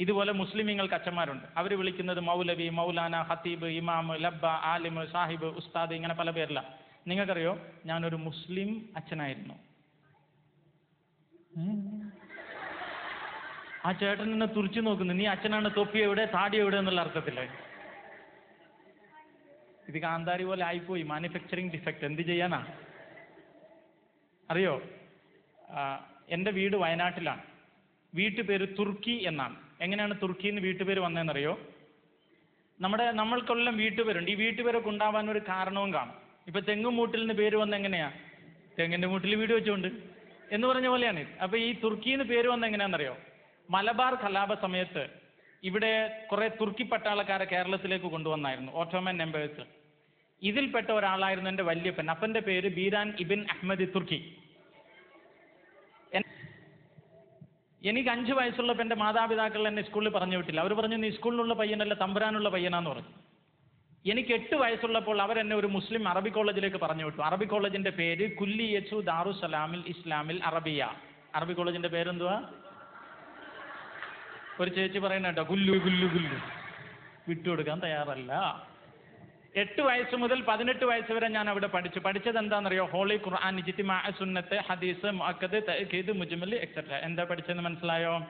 ഇതുപോലെ മുസ്ലിമീങ്ങൾക്ക് അച്ഛന്മാരുണ്ട് അവർ വിളിക്കുന്നത് മൗലവി മൗലാന ഹത്തീബ് ഇമാം ലബ്ബ ആലിം സാഹിബ് ഉസ്താദ് ഇങ്ങനെ പല പേരിലാണ് നിങ്ങൾക്കറിയോ? ഞാനൊരു മുസ്ലിം അച്ഛനായിരുന്നു. ആ ചേട്ടൻ നിന്നെ തുറിച്ചു നോക്കുന്നു. നീ അച്ഛനാണ് തൊപ്പി എവിടെ താടി എവിടെ എന്നുള്ള അർത്ഥത്തിൽ. ഇത് കാന്താരി പോലെ ആയിപ്പോയി. മാനുഫാക്ചറിങ് ഡിഫക്റ്റ് എന്ത് ചെയ്യാനാ? അറിയോ? എന്റെ വീട് വയനാട്ടിലാണ്. വീട്ടുപേര് തുർക്കി എന്നാണ്. എങ്ങനെയാണ് തുർക്കിയിൽ നിന്ന് വീട്ടുപേര് വന്നതെന്നറിയോ? നമ്മുടെ നമ്മൾക്കെല്ലാം വീട്ടുപേരുണ്ട്. ഈ വീട്ടുപേരൊക്കെ ഉണ്ടാവാൻ ഒരു കാരണവും കാണും. ഇപ്പൊ തെങ്ങും മൂട്ടിൽ നിന്ന് പേര് വന്ന എങ്ങനെയാ? തെങ്ങിന്റെ മൂട്ടിൽ വീട് വെച്ചുകൊണ്ട് എന്ന് പറഞ്ഞ പോലെയാണ്. ഇത്. അപ്പൊ ഈ തുർക്കിയിൽ നിന്ന് പേര് വന്ന എങ്ങനെയാണെന്നറിയോ? മലബാർ കലാപ സമയത്ത് ഇവിടെ കുറെ തുർക്കി പട്ടാളക്കാരെ കേരളത്തിലേക്ക് കൊണ്ടുവന്നായിരുന്നു. ഓട്ടോമൻ നമ്പേഴ്സ് ഇതിൽപ്പെട്ട ഒരാളായിരുന്നു എന്റെ വല്യപ്പൻ. അപ്പന്റെ പേര് ബീരാൻ ഇബിൻ അഹമ്മദ് തുർക്കി എൻ- എനിക്ക് അഞ്ച് വയസ്സുള്ളപ്പോൾ എന്റെ മാതാപിതാക്കൾ എന്നെ സ്കൂളിൽ പറഞ്ഞു വിട്ടില്ല. അവർ പറഞ്ഞു നീ സ്കൂളിലുള്ള പയ്യനല്ല തമ്പുരാനുള്ള പയ്യനാന്ന് പറഞ്ഞു. എനിക്ക് എട്ട് വയസ്സുള്ളപ്പോൾ അവർ എന്നെ ഒരു മുസ്ലിം അറബി കോളേജിലേക്ക് പറഞ്ഞു വിട്ടു. അറബി കോളേജിന്റെ പേര് കുല്ലിയച്ചു ദാറുസലാമിൽ ഇസ്ലാമിൽ അറബിയ. അറബി കോളേജിന്റെ പേരെന്തുവാ? ഒരു ചേച്ചി പറയുന്ന കേട്ടോ കുല്ലു കുല്ലു കുല്ലു വിട്ടുകൊടുക്കാൻ തയ്യാറല്ല. എട്ട് വയസ്സ് മുതൽ പതിനെട്ട് വയസ്സ് വരെ ഞാൻ അവിടെ പഠിച്ചു. പഠിച്ചത് എന്താണെന്നറിയോ? ഹോളി ഖുർആൻ ഇജിത്തിമാ സുന്നത്ത് ഹദീസ് മുഅക്കദ് തഅക്കീദ് മുജ്മലി എക്സെട്ര എന്താ പഠിച്ചതെന്ന് മനസ്സിലായോ?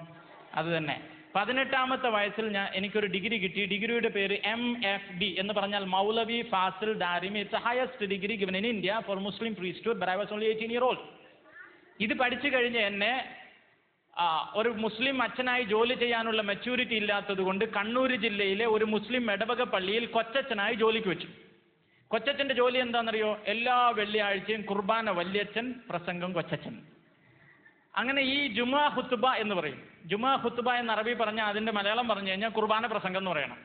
അത് തന്നെ. പതിനെട്ടാമത്തെ വയസ്സിൽ ഞാൻ എനിക്കൊരു ഡിഗ്രി കിട്ടി. ഡിഗ്രിയുടെ പേര് എം എഫ് ഡി എന്ന് പറഞ്ഞാൽ Moulavi Fazil Darimi. It's highest degree given in India for Muslim priest but I was only eighteen year old ഇത് പഠിച്ചു കഴിഞ്ഞ് എന്നെ ഒരു മുസ്ലിം അച്ഛനായി ജോലി ചെയ്യാനുള്ള മെച്യൂരിറ്റി ഇല്ലാത്തത് കൊണ്ട് കണ്ണൂർ ജില്ലയിലെ ഒരു മുസ്ലിം ഇടവക പള്ളിയിൽ കൊച്ചച്ഛനായി ജോലിക്ക് വെച്ചു. കൊച്ചച്ഛന്റെ ജോലി എന്താണെന്നറിയോ? എല്ലാ വെള്ളിയാഴ്ചയും കുർബാന വല്യച്ഛൻ പ്രസംഗം കൊച്ചച്ഛൻ. അങ്ങനെ ഈ ജുമാ ഹുത്തുബ എന്ന് പറയും. ജുമാ ഹുത്തുബ എന്ന് അറബി പറഞ്ഞാൽ അതിന്റെ മലയാളം പറഞ്ഞു കഴിഞ്ഞാൽ കുർബാന പ്രസംഗം എന്ന് പറയണം.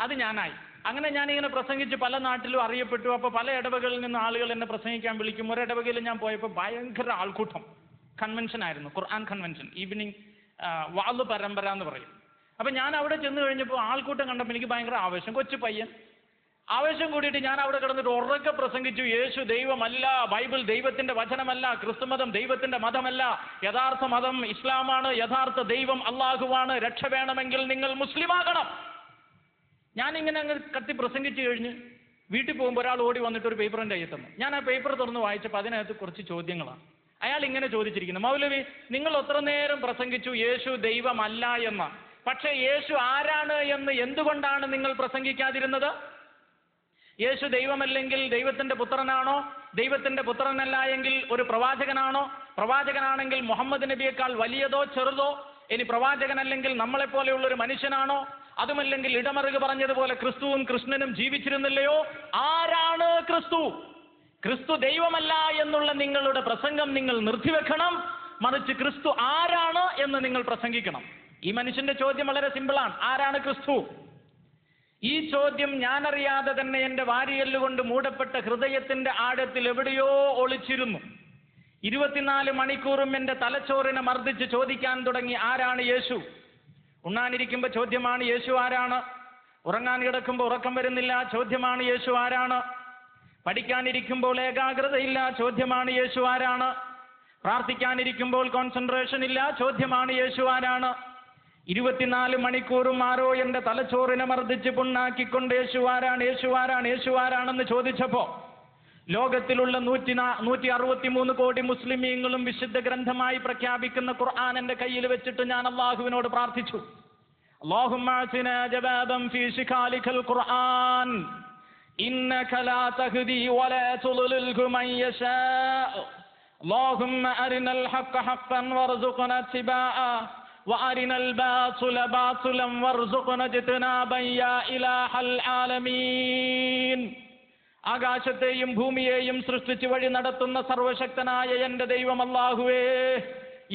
അത് ഞാനായി. അങ്ങനെ ഞാനിങ്ങനെ പ്രസംഗിച്ച് പല നാട്ടിലും അറിയപ്പെട്ടു. അപ്പോൾ പല ഇടവകളിൽ നിന്ന് ആളുകൾ എന്നെ പ്രസംഗിക്കാൻ വിളിക്കും. ഒരു ഇടവകയിൽ ഞാൻ പോയപ്പോൾ ഭയങ്കര ആൾക്കൂട്ടം. കൺവെൻഷൻ ആയിരുന്നു ഖുർആൻ കൺവെൻഷൻ ഈവനിങ് വാൾ പരമ്പര എന്ന് പറയും. അപ്പം ഞാൻ അവിടെ ചെന്ന് കഴിഞ്ഞപ്പോൾ ആൾക്കൂട്ടം കണ്ടപ്പോൾ എനിക്ക് ഭയങ്കര ആവേശം കൊച്ചു പയ്യൻ. ആവേശം കൂടിയിട്ട് ഞാൻ അവിടെ കിടന്നിട്ട് ഉറക്കെ പ്രസംഗിച്ചു യേശു ദൈവമല്ല ബൈബിൾ ദൈവത്തിന്റെ വചനമല്ല ക്രിസ്തുമതം ദൈവത്തിന്റെ മതമല്ല യഥാർത്ഥ മതം ഇസ്ലാമാണ് യഥാർത്ഥ ദൈവം അള്ളാഹുവാണ് രക്ഷ വേണമെങ്കിൽ നിങ്ങൾ മുസ്ലിമാകണം. ഞാൻ ഇങ്ങനെ അങ്ങ് കത്തി പ്രസംഗിച്ചു കഴിഞ്ഞ് വീട്ടിൽ പോകുമ്പോൾ ഒരാൾ ഓടി വന്നിട്ട് ഒരു പേപ്പറിന്റെ കയ്യിൽ തന്നു. ഞാൻ ആ പേപ്പർ തുറന്ന് വായിച്ചപ്പോൾ അതിനകത്ത് കുറച്ച് ചോദ്യങ്ങളാണ്. അയാൾ ഇങ്ങനെ ചോദിച്ചിരിക്കുന്നു മൗലവി നിങ്ങൾ എത്ര നേരം പ്രസംഗിച്ചു യേശു ദൈവമല്ല എന്ന്? പക്ഷേ യേശു ആരാണ് എന്ന് എന്തുകൊണ്ടാണ് നിങ്ങൾ പ്രസംഗിക്കാതിരുന്നത്? യേശു ദൈവമല്ലെങ്കിൽ ദൈവത്തിന്റെ പുത്രനാണോ? ദൈവത്തിന്റെ പുത്രനല്ല എങ്കിൽ ഒരു പ്രവാചകനാണോ? പ്രവാചകനാണെങ്കിൽ മുഹമ്മദ് നബിയേക്കാൾ വലിയതോ ചെറുതോ? ഇനി പ്രവാചകനല്ലെങ്കിൽ നമ്മളെപ്പോലെയുള്ള ഒരു മനുഷ്യനാണോ? അതുമല്ലെങ്കിൽ ഇടമറുക പറഞ്ഞതുപോലെ ക്രിസ്തുവും കൃഷ്ണനും ജീവിച്ചിരുന്നില്ലയോ? ആരാണ് ക്രിസ്തു? ക്രിസ്തു ദൈവമല്ല എന്നുള്ള നിങ്ങളുടെ പ്രസംഗം നിങ്ങൾ നിർത്തിവെക്കണം. മറിച്ച് ക്രിസ്തു ആരാണ് എന്ന് നിങ്ങൾ പ്രസംഗിക്കണം. ഈ മനുഷ്യന്റെ ചോദ്യം വളരെ സിമ്പിളാണ്. ആരാണ് ക്രിസ്തു? ഈ ചോദ്യം ഞാനറിയാതെ തന്നെ എന്റെ വാരിയല്ലുകൊണ്ട് മൂടപ്പെട്ട ഹൃദയത്തിന്റെ ആഴത്തിൽ എവിടെയോ ഒളിച്ചിരുന്നു. ഇരുപത്തിനാല് മണിക്കൂറും എന്റെ തലച്ചോറിനെ മർദ്ദിച്ച് ചോദിക്കാൻ തുടങ്ങി ആരാണ് യേശു? ഉണ്ണാനിരിക്കുമ്പോൾ ചോദ്യമാണ് യേശു ആരാണ്? ഉറങ്ങാൻ കിടക്കുമ്പോൾ ഉറക്കം വരുന്നില്ല. ചോദ്യമാണ് യേശു ആരാണ്? പഠിക്കാനിരിക്കുമ്പോൾ ഏകാഗ്രതയില്ല ചോദ്യമാണ് യേശു ആരാണ്? പ്രാർത്ഥിക്കാനിരിക്കുമ്പോൾ കോൺസെൻട്രേഷൻ ഇല്ല ചോദ്യമാണ് യേശു ആരാണ്? ഇരുപത്തിനാല് മണിക്കൂറും ആരോ എന്റെ തലച്ചോറിനെ മർദ്ദിച്ച് പുണ്ണാക്കിക്കൊണ്ട് യേശു ആരാണ് യേശു ആരാണ് യേശു ആരാണെന്ന് ചോദിച്ചപ്പോൾ ലോകത്തിലുള്ള നൂറ്റി നൂറ്റി അറുപത്തി മൂന്ന് കോടി മുസ്ലിമീങ്ങളും വിശുദ്ധ ഗ്രന്ഥമായി പ്രഖ്യാപിക്കുന്ന ഖുർആൻ എന്റെ കയ്യിൽ വെച്ചിട്ട് ഞാൻ അള്ളാഹുവിനോട് പ്രാർത്ഥിച്ചു. അള്ളാഹുമാ إنك لا تهدي ولا تضلل من يشاء اللهم أرنا الحق حقا وارزقنا اتباعه وأرنا الباطل باطلا وارزقنا اجتنابا يا إله العالمين ആകാശത്തെയും ഭൂമിയെയും സൃഷ്ടിച്ച് വഴി നടത്തുന്ന സർവശക്തനായ എൻ്റെ ദൈവം അല്ലാഹുവേ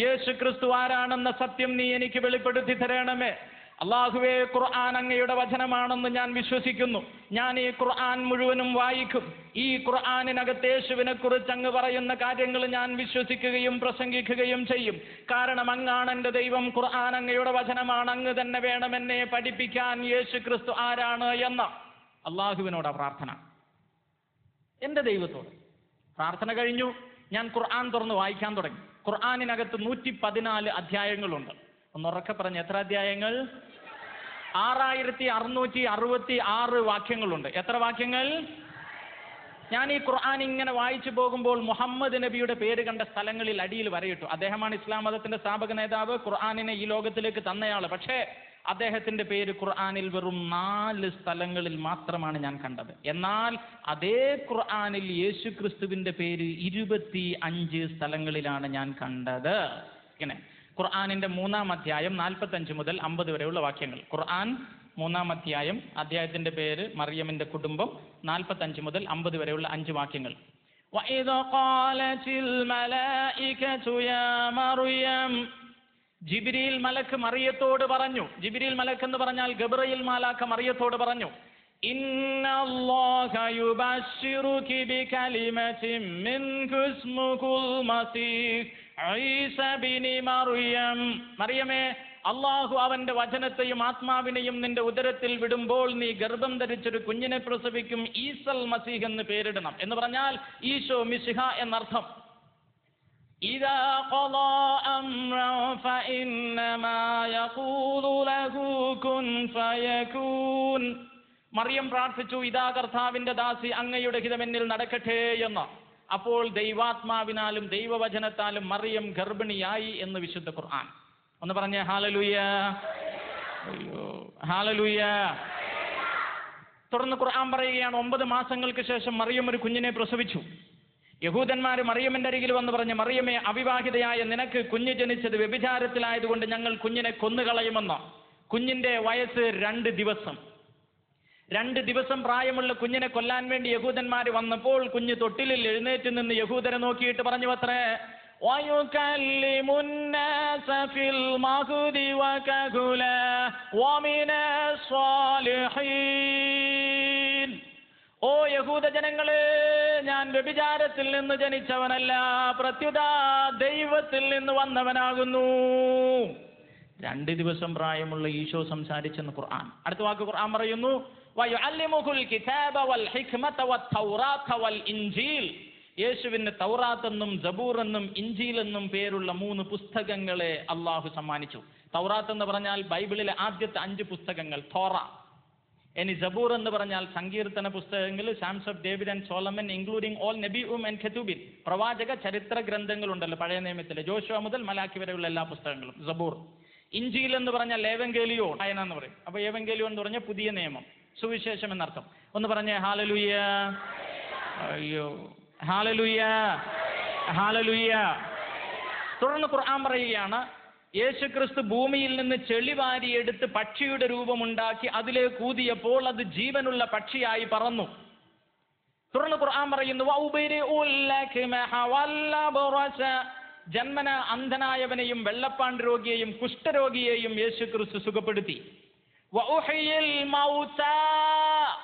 യേശു ക്രിസ്തു ആരാണെന്ന സത്യം നീ എനിക്ക് വെളിപ്പെടുത്തി തരണമേ അള്ളാഹുവേ ഖുർആൻ അങ്ങയുടെ വചനമാണെന്ന് ഞാൻ വിശ്വസിക്കുന്നു. ഞാൻ ഈ ഖുർആൻ മുഴുവനും വായിക്കും. ഈ ഖുർആാനിനകത്ത് യേശുവിനെ കുറിച്ച് അങ്ങ് പറയുന്ന കാര്യങ്ങൾ ഞാൻ വിശ്വസിക്കുകയും പ്രസംഗിക്കുകയും ചെയ്യും. കാരണം അങ്ങാണ് എന്റെ ദൈവം ഖുർആൻ അങ്ങയുടെ വചനമാണ്. അങ്ങ് തന്നെ വേണം പഠിപ്പിക്കാൻ യേശു ക്രിസ്തു ആരാണ് എന്ന അള്ളാഹുവിനോടാ പ്രാർത്ഥന. എന്റെ ദൈവത്തോട്. പ്രാർത്ഥന കഴിഞ്ഞു. ഞാൻ ഖുർആൻ തുറന്ന് വായിക്കാൻ തുടങ്ങി. ഖുർആാനിനകത്ത് നൂറ്റി പതിനാല് അധ്യായങ്ങളുണ്ട് ഒന്നുറക്കെ പറഞ്ഞ എത്ര അധ്യായങ്ങൾ? ആറായിരത്തി അറുന്നൂറ്റി അറുപത്തി ആറ് വാക്യങ്ങളുണ്ട്. എത്ര വാക്യങ്ങൾ? ഞാൻ ഈ ഖുർആൻ ഇങ്ങനെ വായിച്ചു പോകുമ്പോൾ മുഹമ്മദ് നബിയുടെ പേര് കണ്ട സ്ഥലങ്ങളിൽ അടിയിൽ വരയിട്ടു. അദ്ദേഹമാണ് ഇസ്ലാം മതത്തിന്റെ സ്ഥാപക നേതാവ് ഖുർആാനിനെ ഈ ലോകത്തിലേക്ക് തന്നയാൾ. പക്ഷേ അദ്ദേഹത്തിന്റെ പേര് ഖുർആാനിൽ വെറും നാല് സ്ഥലങ്ങളിൽ മാത്രമാണ് ഞാൻ കണ്ടത്. എന്നാൽ അതേ ഖുർആാനിൽ യേശു ക്രിസ്തുവിന്റെ പേര് ഇരുപത്തി അഞ്ച് സ്ഥലങ്ങളിലാണ് ഞാൻ കണ്ടത്. ഇങ്ങനെ. ഖുർആാനിന്റെ മൂന്നാം അധ്യായം നാൽപ്പത്തഞ്ച് മുതൽ അമ്പത് വരെയുള്ള വാക്യങ്ങൾ ഖുർആൻ മൂന്നാം അധ്യായം അധ്യായത്തിന്റെ പേര് മറിയമിന്റെ കുടുംബം നാൽപ്പത്തഞ്ച് മുതൽ അമ്പത് വരെയുള്ള അഞ്ച് വാക്യങ്ങൾ وَإِذْ قَالَتِ الْمَلَائِكَةُ يَا مَرْيَمُ ജിബ്രീൽ മലക്ക് മറിയത്തോട് പറഞ്ഞു ജിബ്രീൽ മലക്ക് എന്ന് പറഞ്ഞാൽ ഗബ്രയിൽ മാലാക്ക മറിയത്തോട് പറഞ്ഞു إن الله يبشرك بكلمة منه اسمه المسيح عيسى بن مريم മറിയമേ അള്ളാഹു അവന്റെ വചനത്തെയും ആത്മാവിനെയും നിന്റെ ഉദരത്തിൽ വിടുമ്പോൾ നീ ഗർഭം ധരിച്ചൊരു കുഞ്ഞിനെ പ്രസവിക്കും ഈസൽ മസീഹ് എന്ന് പേരിടണം എന്ന് പറഞ്ഞാൽ ഈശോ മിശിഹ എന്നർത്ഥം إذا قضى أمرا فإنما يقول له كن فيكون മറിയം പ്രാർത്ഥിച്ചു ഇതാ കർത്താവിന്റെ ദാസി അങ്ങയുടെ ഹിതമെന്നിൽ നടക്കട്ടെ എന്ന് അപ്പോൾ ദൈവാത്മാവിനാലും ദൈവവചനത്താലും മറിയം ഗർഭിണിയായി എന്ന് വിശുദ്ധ ഖുർആൻ. ഒന്ന് പറഞ്ഞേ ഹാലലൂയ. അയ്യോ തുടർന്ന് ഖുർആൻ പറയുകയാണ് ഒമ്പത് മാസങ്ങൾക്ക് ശേഷം മറിയം ഒരു കുഞ്ഞിനെ പ്രസവിച്ചു. യഹൂദന്മാർ മറിയമിന്റെ അരികിൽ വന്ന് പറഞ്ഞ് മറിയമേ അവിവാഹിതയായ നിനക്ക് കുഞ്ഞ് ജനിച്ചത് വ്യഭിചാരത്തിലായതുകൊണ്ട് ഞങ്ങൾ കുഞ്ഞിനെ കൊന്നുകളയുമെന്ന്? കുഞ്ഞിന്റെ വയസ്സ് രണ്ട് ദിവസം. രണ്ട് ദിവസം പ്രായമുള്ള കുഞ്ഞിനെ കൊല്ലാൻ വേണ്ടി യഹൂദന്മാർ വന്നപ്പോൾ കുഞ്ഞ് തൊട്ടിലിൽ എഴുന്നേറ്റ് നിന്ന് യഹൂദരെ നോക്കിയിട്ട് പറഞ്ഞു അത്രേ ويكلم الناس في المهد وكهلا ومن الصالحين ഓ യഹൂദ ജനങ്ങളെ ഞാൻ വ്യഭിചാരത്തിൽ നിന്ന് ജനിച്ചവനല്ല പ്രത്യുത ദൈവത്തിൽ നിന്ന് വന്നവനാകുന്നു രണ്ട് ദിവസം പ്രായമുള്ള ഈശോ സംസാരിച്ചെന്ന് ഖുർആൻ അടുത്ത വാക്ക് ഖുർആൻ പറയുന്നു വയുഅല്ലിമുഹുൽ കിതാബ വൽ ഹിക്മത വത്തൗറാത്ത വൽ ഇൻജീൽ. യേശുവിന് തൗറാത്തെന്നും ഇഞ്ചീൽ എന്നും പേരുള്ള മൂന്ന് പുസ്തകങ്ങളെ അള്ളാഹു സമ്മാനിച്ചു. തൗറാത്ത് എന്ന് പറഞ്ഞാൽ ബൈബിളിലെ ആദ്യത്തെ അഞ്ച് പുസ്തകങ്ങൾ തോറ. ഇനി ജബൂർ എന്ന് പറഞ്ഞാൽ സങ്കീർത്തന പുസ്തകങ്ങൾ Psalms of David and Solomon including all നബി ഉം ആൻഡ് ഖെതുബിൻ പ്രവാചക ചരിത്ര ഗ്രന്ഥങ്ങളുണ്ടല്ലോ പഴയ നിയമത്തിലെ ജോഷുവ മുതൽ മലാക്കി വരെയുള്ള എല്ലാ പുസ്തകങ്ങളും ജബൂർ. ഇഞ്ചിയിൽ എന്ന് പറഞ്ഞാൽ ഏവങ്കേലിയോ ആയന എന്ന് പറയും. അപ്പൊ ഏവങ്കേലിയോ എന്ന് പറഞ്ഞാൽ പുതിയ നിയമം. സുവിശേഷം എന്നർത്ഥം. ഒന്ന് പറഞ്ഞേ ഹാലലുയ്യ അയ്യോ. ഹാലലുയ്യ ഹാലലുയ്യ തുടർന്ന് ഖുർആൻ പറയുകയാണ് യേശു ക്രിസ്തു ഭൂമിയിൽ നിന്ന് ചെളിവാരിയെടുത്ത് പക്ഷിയുടെ രൂപമുണ്ടാക്കി അതിലെ കൂതിയപ്പോൾ അത് ജീവനുള്ള പക്ഷിയായി പറന്നു. തുടർന്ന് ഖുർആൻ പറയുന്നു. ജന്മന അന്ധനായവനെയും വെള്ളപ്പാണ്ട് രോഗിയെയും കുഷ്ഠരോഗിയെയും യേശു ക്രിസ്തു സുഖപ്പെടുത്തി.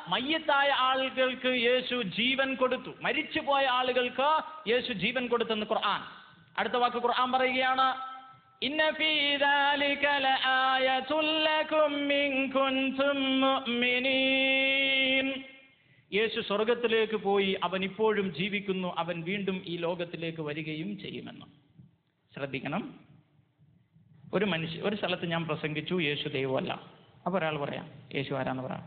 മയ്യത്തായ ആളുകൾക്ക് യേശു ജീവൻ കൊടുത്തു. മരിച്ചുപോയ ആളുകൾക്ക് യേശു ജീവൻ കൊടുത്തെന്ന് ഖുർആൻ. അടുത്ത വാക്ക് ഖുർആൻ പറയുകയാണ് യേശു സ്വർഗത്തിലേക്ക് പോയി അവൻ ഇപ്പോഴും ജീവിക്കുന്നു അവൻ വീണ്ടും ഈ ലോകത്തിലേക്ക് വരികയും ചെയ്യുമെന്ന്. ശ്രദ്ധിക്കണം. ഒരു മനുഷ്യ ഒരു സ്ഥലത്ത് ഞാൻ പ്രസംഗിച്ചു യേശു ദൈവമല്ല. അപ്പോൾ ഒരാൾ പറയാം യേശു ആരാന്ന് പറയാം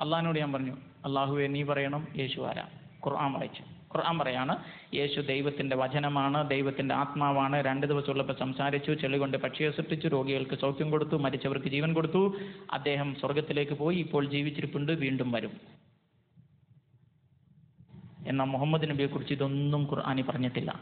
അള്ളഹാനോട് ഞാൻ പറഞ്ഞു അള്ളാഹുവെ നീ പറയണം യേശു ആരാ? ഖുർആൻ വായിച്ചു ഖുർആൻ പറയാണ് യേശു ദൈവത്തിന്റെ വചനമാണ് ദൈവത്തിന്റെ ആത്മാവാണ്. രണ്ട് ദിവസമുള്ളപ്പോൾ സംസാരിച്ചു ചെളി കൊണ്ട് പക്ഷിയെ സൃഷ്ടിച്ചു രോഗികൾക്ക് സൗഖ്യം കൊടുത്തു മരിച്ചവർക്ക് ജീവൻ കൊടുത്തു. അദ്ദേഹം സ്വർഗത്തിലേക്ക് പോയി ഇപ്പോൾ ജീവിച്ചിരിപ്പുണ്ട് വീണ്ടും വരും. എന്നാൽ മുഹമ്മദ് നബിയെക്കുറിച്ച് ഇതൊന്നും ഖുർആാനി പറഞ്ഞിട്ടില്ല.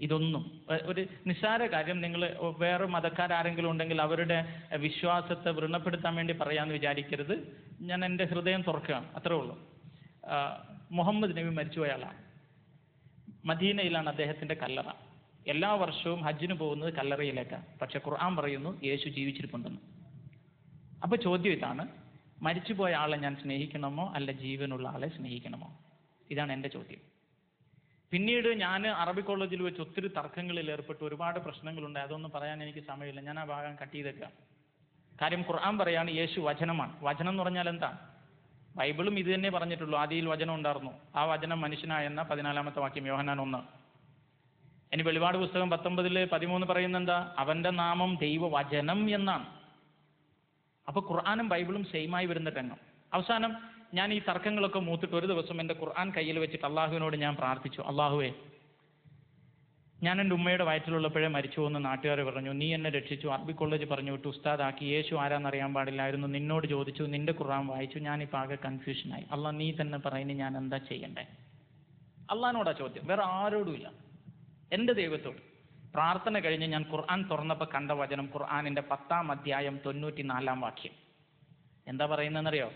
ഇതൊന്നും. ഒരു നിസ്സാര കാര്യം. നിങ്ങൾ വേറെ മതക്കാരെങ്കിലും ഉണ്ടെങ്കിൽ അവരുടെ വിശ്വാസത്തെ വ്രണപ്പെടുത്താൻ വേണ്ടി പറയാമെന്ന് വിചാരിക്കരുത്. ഞാൻ എന്റെ ഹൃദയം തുറക്കുകയാണ്. അത്രേ ഉള്ളൂ. മുഹമ്മദ് നബി മരിച്ചുപോയ ആളാണ് മദീനയിലാണ് അദ്ദേഹത്തിന്റെ കല്ലറ. എല്ലാ വർഷവും ഹജ്ജിന് പോകുന്നത് കല്ലറയിലേക്കാണ് പക്ഷെ ഖുർആൻ പറയുന്നു യേശു ജീവിച്ചിരിപ്പുണ്ടെന്ന്. അപ്പോൾ ചോദ്യം ഇതാണ്. മരിച്ചുപോയ ആളെ ഞാൻ സ്നേഹിക്കണമോ? അല്ല ജീവനുള്ള ആളെ സ്നേഹിക്കണമോ? ഇതാണ് എന്റെ ചോദ്യം. പിന്നീട് ഞാൻ അറബി കോളേജിൽ വെച്ച് ഒത്തിരി തർക്കങ്ങളിൽ ഏർപ്പെട്ടു ഒരുപാട് പ്രശ്നങ്ങളുണ്ട് അതൊന്നും പറയാൻ എനിക്ക് സമയമില്ല. ഞാൻ ആ ഭാഗം കട്ട് ചെയ്തേക്കാം. കാര്യം ഖുർആൻ പറയാണ് യേശു വചനമാണ്. വചനം എന്ന് പറഞ്ഞാൽ എന്താ? ബൈബിളും ഇത് തന്നെ പറഞ്ഞിട്ടുള്ളൂ. ആദിയിൽ വചനം ഉണ്ടായിരുന്നു ആ വചനം മനുഷ്യനായെന്ന പതിനാലാമത്തെ വാക്യം യോഹനാൻ ഒന്ന്. ഇനി വെളിപാട് പുസ്തകം പത്തൊമ്പതിൽ പതിമൂന്ന് പറയുന്ന എന്താ അവന്റെ നാമം ദൈവവചനം എന്നാണ്. അപ്പൊ ഖുർആാനും ബൈബിളും സെയിമായി വരുന്ന രംഗം. അവസാനം ഞാൻ ഈ തർക്കങ്ങളൊക്കെ മൂത്തിട്ട് ഒരു ദിവസം എന്റെ ഖുർആൻ കയ്യിൽ വെച്ചിട്ട് അള്ളാഹുവിനോട് ഞാൻ പ്രാർത്ഥിച്ചു. അള്ളാഹുവേ ഞാൻ എന്റെ ഉമ്മയുടെ വയറ്റിലുള്ളപ്പോഴേ മരിച്ചു എന്ന് നാട്ടുകാർ പറഞ്ഞു. നീ എന്നെ രക്ഷിച്ചു. അറബി കോളേജ് പറഞ്ഞു വിട്ടു. ഉസ്താദാക്കി. യേശു ആരാന്നറിയാൻ പാടില്ലായിരുന്നു. നിന്നോട് ചോദിച്ചു. നിന്റെ ഖുർആൻ വായിച്ചു. ഞാൻ ഞാനിപ്പോൾ ആകെ കൺഫ്യൂഷനായി അള്ളാഹ് നീ തന്നെ പറയുന്നത് ഞാൻ എന്താ ചെയ്യണ്ടേ? അള്ളഹാനോടാ ചോദ്യം. വേറെ ആരോടുമില്ല എന്റെ ദൈവത്തോട്. പ്രാർത്ഥന കഴിഞ്ഞ് ഞാൻ ഖുർആൻ തുറന്നപ്പോൾ കണ്ട വചനം ഖുർആാനിന്റെ പത്താം അധ്യായം തൊണ്ണൂറ്റി നാലാം വാക്യം. എന്താ പറയുന്നതെന്നറിയോ?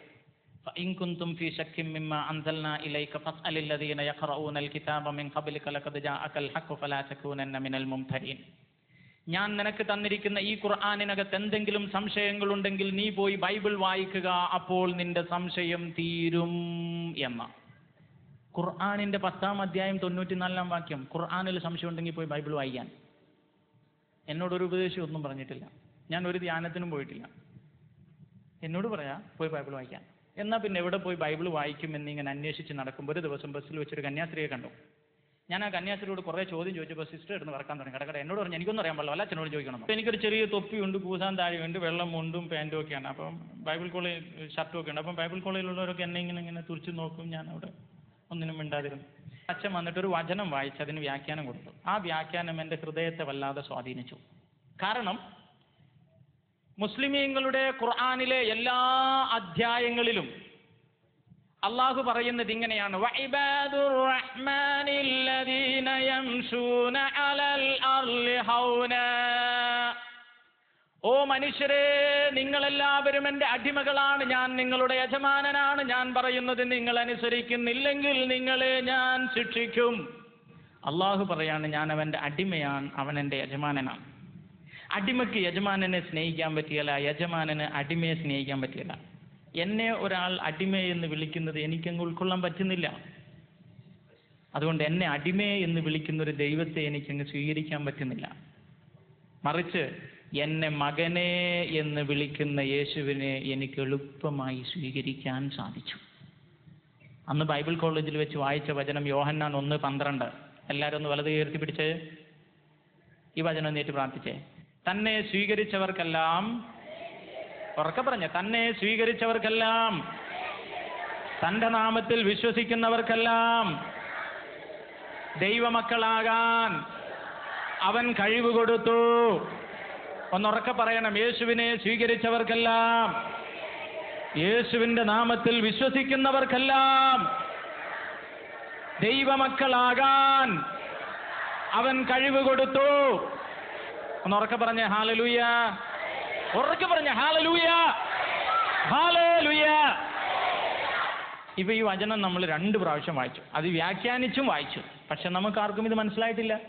فإن كنتم في شك مما أنزلنا إليك فاسأل الذين يقرؤون الكتاب من قبلك لقد جاءك الحق فلا تكونن من الممترين ഞാൻ നിനക്ക് തന്നിരിക്കുന്ന ഈ ഖുർആാനിനകത്ത് എന്തെങ്കിലും സംശയങ്ങളുണ്ടെങ്കിൽ നീ പോയി ബൈബിൾ വായിക്കുക അപ്പോൾ നിന്റെ സംശയം തീരും എന്ന ഖുർആാനിന്റെ പത്താം അധ്യായം തൊണ്ണൂറ്റിനാലാം വാക്യം ഖുർആാനിൽ സംശയം ഉണ്ടെങ്കിൽ പോയി ബൈബിൾ വായിക്കാൻ എന്നോടൊരു ഉപദേശം ഒന്നും പറഞ്ഞിട്ടില്ല ഞാൻ ഒരു ധ്യാനത്തിനും പോയിട്ടില്ല എന്നോട് പറയാ പോയി ബൈബിൾ വായിക്കാൻ എന്നാൽ പിന്നെ എവിടെ പോയി ബൈബിൾ വായിക്കും എന്നിങ്ങനെ അന്വേഷിച്ച് നടക്കുമ്പോൾ ഒരു ദിവസം ബസ്സിൽ വെച്ചൊരു കന്യാസ്ത്രീയെ കണ്ടു. ഞാൻ ആ കന്യാസ്ത്രീയോട് കുറേ ചോദ്യം ചോദിച്ചപ്പോൾ സിസ്റ്റർ എടുത്ത് വറക്കാൻ തുടങ്ങി. കടക്കട എന്നോട് പറഞ്ഞു എനിക്കൊന്നും അറിയാൻ പാടില്ല. അല്ല അച്ഛനോട് ചോദിക്കണം അപ്പോൾ എനിക്കൊരു ചെറിയ തൊപ്പിയുണ്ട് കൂസാൻ താഴെയുണ്ട് വെള്ളം മുണ്ടും പാന്റും ഒക്കെയാണ്. അപ്പം ബൈബിൾ കോളേജ് ഷർട്ടും ഒക്കെ ഉണ്ട് അപ്പം ബൈബിൾ കോളേജിലുള്ളവരൊക്കെ എന്നെ ഇങ്ങനെ ഇങ്ങനെ തുറിച്ച് നോക്കും. ഞാൻ അവിടെ ഒന്നിനും മിണ്ടാതിരുന്നു. അച്ഛൻ വന്നിട്ട് ഒരു വചനം വായിച്ച് അതിന് വ്യാഖ്യാനം കൊടുത്തു. ആ വ്യാഖ്യാനം എന്റെ ഹൃദയത്തെ വല്ലാതെ സ്വാധീനിച്ചു. കാരണം മുസ്ലിമീങ്ങളുടെ ഖുർആാനിലെ എല്ലാ അധ്യായങ്ങളിലും അള്ളാഹു പറയുന്നത് ഇങ്ങനെയാണ്. ഓ മനുഷ്യരെ നിങ്ങളെല്ലാവരും എന്റെ അടിമകളാണ്. ഞാൻ നിങ്ങളുടെ യജമാനനാണ്. ഞാൻ പറയുന്നത് നിങ്ങൾ അനുസരിക്കുന്നില്ലെങ്കിൽ നിങ്ങളെ ഞാൻ ശിക്ഷിക്കും. അള്ളാഹു പറയാണ് ഞാൻ അവന്റെ അടിമയാണ്. അവൻ എന്റെ യജമാനനാണ്. അടിമയ്ക്ക് യജമാനനെ സ്നേഹിക്കാൻ പറ്റിയല്ല യജമാനന് അടിമയെ സ്നേഹിക്കാൻ പറ്റിയല്ല എന്നെ ഒരാൾ അടിമ എന്ന് വിളിക്കുന്നത് എനിക്കങ്ങ് ഉൾക്കൊള്ളാൻ പറ്റുന്നില്ല. അതുകൊണ്ട് എന്നെ അടിമ എന്ന് വിളിക്കുന്ന ഒരു ദൈവത്തെ എനിക്കങ്ങ് സ്വീകരിക്കാൻ പറ്റുന്നില്ല. മറിച്ച് എന്നെ മകനെ എന്ന് വിളിക്കുന്ന യേശുവിനെ എനിക്ക് എളുപ്പമായി സ്വീകരിക്കാൻ സാധിച്ചു. അന്ന് ബൈബിൾ കോളേജിൽ വെച്ച് വായിച്ച വചനം യോഹന്നാൻ ഒന്ന് പന്ത്രണ്ട്. എല്ലാവരും ഒന്ന് വലത് ഉയർത്തി പിടിച്ച് ഈ വചനം നേരിട്ട് പ്രാർത്ഥിച്ചേ. തന്നെ സ്വീകരിച്ചവർക്കെല്ലാം ഉറക്കെ പറഞ്ഞ തന്നെ സ്വീകരിച്ചവർക്കെല്ലാം തന്റെ നാമത്തിൽ വിശ്വസിക്കുന്നവർക്കെല്ലാം ദൈവമക്കളാകാൻ അവൻ കഴിവ് കൊടുത്തു. ഒന്നുറക്കെ പറയണം യേശുവിനെ സ്വീകരിച്ചവർക്കെല്ലാം യേശുവിന്റെ നാമത്തിൽ വിശ്വസിക്കുന്നവർക്കെല്ലാം ദൈവമക്കളാകാൻ അവൻ കഴിവ് കൊടുത്തു. ഒന്ന് ഉറക്കെ പറഞ്ഞ ഹാലലൂയ. ഉറക്കെ പറഞ്ഞ ഹാലലൂയ. ഹാലലൂയ. ഇപ്പൊ ഈ വചനം നമ്മൾ രണ്ട് പ്രാവശ്യം വായിച്ചു. അത് വ്യാഖ്യാനിച്ചും വായിച്ചു. പക്ഷെ നമുക്ക് ആർക്കും ഇത് മനസ്സിലായിട്ടില്ല.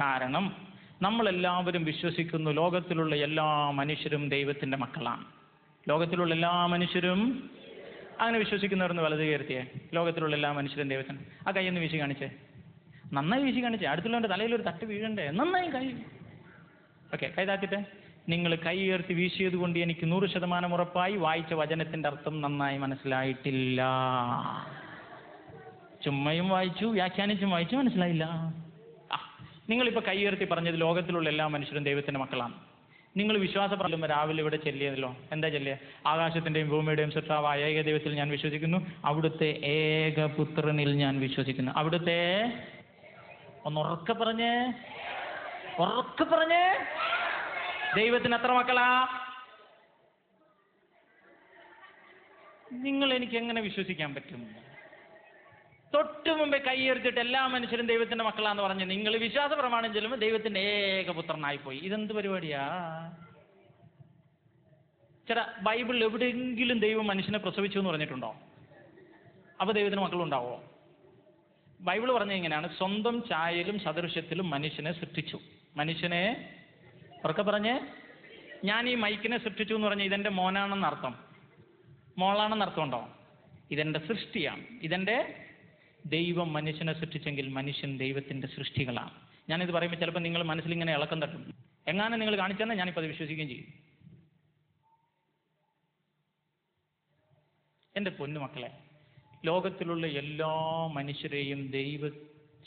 കാരണം നമ്മളെല്ലാവരും വിശ്വസിക്കുന്നു ലോകത്തിലുള്ള എല്ലാ മനുഷ്യരും ദൈവത്തിന്റെ മക്കളാണ്. ലോകത്തിലുള്ള എല്ലാ മനുഷ്യരും അങ്ങനെ വിശ്വസിക്കുന്നവരെന്ന് വലത് കയർത്തിയേ ലോകത്തിലുള്ള എല്ലാ മനുഷ്യരും ദൈവത്തിന്. ആ കൈയൊന്ന് വീശി കാണിച്ചേ. നന്നായി വീശി കാണിച്ചേ. അടുത്തുള്ളവന്റെ തലയിൽ ഒരു തട്ട് വീഴണ്ടേ? നന്നായി കൈ. ഓക്കെ കൈതാത്തിട്ടെ നിങ്ങൾ കൈ ഉയർത്തി വീശിയത് കൊണ്ട് എനിക്ക് നൂറ് ശതമാനം ഉറപ്പായി. വായിച്ച വചനത്തിന്റെ അർത്ഥം നന്നായി മനസ്സിലായിട്ടില്ല. ചുമ്മയും വായിച്ചു വ്യാഖ്യാനിച്ചും വായിച്ചു മനസ്സിലായില്ല. ആ നിങ്ങളിപ്പോൾ കൈ ഉയർത്തി പറഞ്ഞത് ലോകത്തിലുള്ള എല്ലാ മനുഷ്യരും ദൈവത്തിന്റെ മക്കളാണ്. നിങ്ങൾ വിശ്വാസപ്രലം രാവിലെ ഇവിടെ ചെല്ലിയതല്ലോ. എന്താ ചെല്ലിയ? ആകാശത്തിന്റെയും ഭൂമിയുടെയും സൃഷ്ടാവായ ഏക ദൈവത്തിൽ ഞാൻ വിശ്വസിക്കുന്നു. അവിടുത്തെ ഏകപുത്രനിൽ ഞാൻ വിശ്വസിക്കുന്നു. അവിടുത്തെ ഒന്ന് ഉറക്കെ പറഞ്ഞേ. ഉറക്കെ പറഞ്ഞേ. ദൈവത്തിന് എത്ര മക്കളാ? നിങ്ങൾ എനിക്ക് എങ്ങനെ വിശ്വസിക്കാൻ പറ്റും? തൊട്ടു മുമ്പേ കൈയേർത്തിട്ട് എല്ലാ മനുഷ്യരും ദൈവത്തിന്റെ മക്കളാന്ന് പറഞ്ഞ് നിങ്ങൾ വിശ്വാസ പ്രമാണം ചെല്ലുമ്പോൾ ദൈവത്തിന്റെ ഏകപുത്രനായി പോയി ഇതെന്ത് പരിപാടിയാ? ചേട്ടാ ബൈബിളിൽ എവിടെയെങ്കിലും ദൈവം മനുഷ്യനെ പ്രസവിച്ചു എന്ന് പറഞ്ഞിട്ടുണ്ടോ? അപ്പൊ ദൈവത്തിന് മക്കളുണ്ടാവോ? ബൈബിൾ പറഞ്ഞ ഇങ്ങനെയാണ് സ്വന്തം ചായയിലും സദൃശ്യത്തിലും മനുഷ്യനെ സൃഷ്ടിച്ചു. മനുഷ്യനെ ഉറക്കെ പറഞ്ഞ് ഞാൻ ഈ മൈക്കിനെ സൃഷ്ടിച്ചു എന്ന് പറഞ്ഞാൽ ഇതെന്റെ മോനാണെന്ന് അർത്ഥം. മോളാണെന്ന് അർത്ഥം ഉണ്ടോ? ഇതെന്റെ സൃഷ്ടിയാണ്. ഇതെന്റെ ദൈവം മനുഷ്യനെ സൃഷ്ടിച്ചെങ്കിൽ മനുഷ്യൻ ദൈവത്തിന്റെ സൃഷ്ടികളാണ്. ഞാനിത് പറയുമ്പോൾ ചിലപ്പോൾ നിങ്ങൾ മനസ്സിൽ ഇങ്ങനെ ഇളക്കം തട്ടും. എങ്ങാനും നിങ്ങൾ കാണിച്ചെന്നാൽ ഞാനിപ്പോൾ അത് വിശ്വസിക്കുകയും ചെയ്യും. എന്റെ പൊന്നുമക്കളെ ലോകത്തിലുള്ള എല്ലാ മനുഷ്യരെയും ദൈവ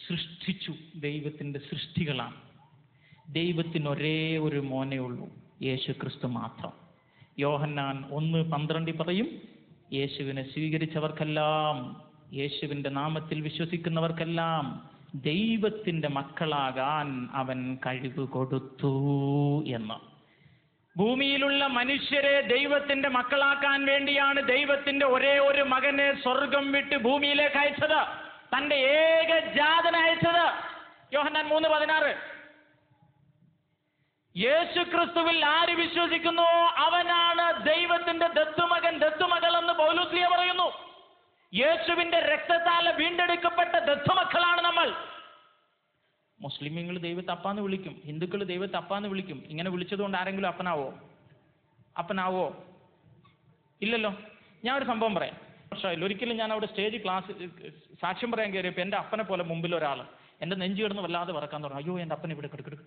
സൃഷ്ടിച്ചു. ദൈവത്തിന്റെ സൃഷ്ടികളാണ്. ദൈവത്തിന് ഒരേ ഒരു മോനേ ഉള്ളൂ യേശു ക്രിസ്തു മാത്രം. യോഹന്നാൻ ഒന്ന് പന്ത്രണ്ടിൽ പറയും യേശുവിനെ സ്വീകരിച്ചവർക്കെല്ലാം യേശുവിന്റെ നാമത്തിൽ വിശ്വസിക്കുന്നവർക്കെല്ലാം ദൈവത്തിന്റെ മക്കളാകാൻ അവൻ കഴിവ് കൊടുത്തു എന്ന്. ഭൂമിയിലുള്ള മനുഷ്യരെ ദൈവത്തിന്റെ മക്കളാക്കാൻ വേണ്ടിയാണ് ദൈവത്തിന്റെ ഒരേ ഒരു മകനെ സ്വർഗം വിട്ട് ഭൂമിയിലേക്ക് അയച്ചത് തന്റെ ഏക ജാതന അയച്ചത്. യോഹന്നാൻ മൂന്ന് പതിനാറ് യേശു ക്രിസ്തുവിൽ ആര് വിശ്വസിക്കുന്നു? അവനാണ് ദൈവത്തിന്റെ ദത്തുമകൻ ദത്തുമകൾ എന്ന് പൗലുസ്ലിയ പറയുന്നു. യേശുവിന്റെ രക്തത്താൽ വീണ്ടെടുക്കപ്പെട്ട ദത്തുമക്കളാണ് നമ്മൾ. മുസ്ലിമീങ്ങൾ ദൈവത്തെ അപ്പാന്ന് വിളിക്കും. ഹിന്ദുക്കൾ ദൈവത്തെ അപ്പാന്ന് വിളിക്കും. ഇങ്ങനെ വിളിച്ചതുകൊണ്ട് ആരെങ്കിലും അപ്പനാവോ? അപ്പനാവോ? ഇല്ലല്ലോ. ഞാൻ ഒരു സംഭവം പറയാം. വർഷമായില്ല ഒരിക്കലും ഞാൻ അവിടെ സ്റ്റേജ് ക്ലാസ് സാക്ഷ്യം പറയാൻ കയറിയപ്പോൾ എന്റെ അപ്പനെ പോലെ മുമ്പിൽ ഒരാൾ എന്റെ നെഞ്ചു കിടന്ന് വല്ലാതെ വറക്കാൻ തുടങ്ങും. അയ്യോ എന്റെ അപ്പൻ ഇവിടെ കിടക്കിടക്ക്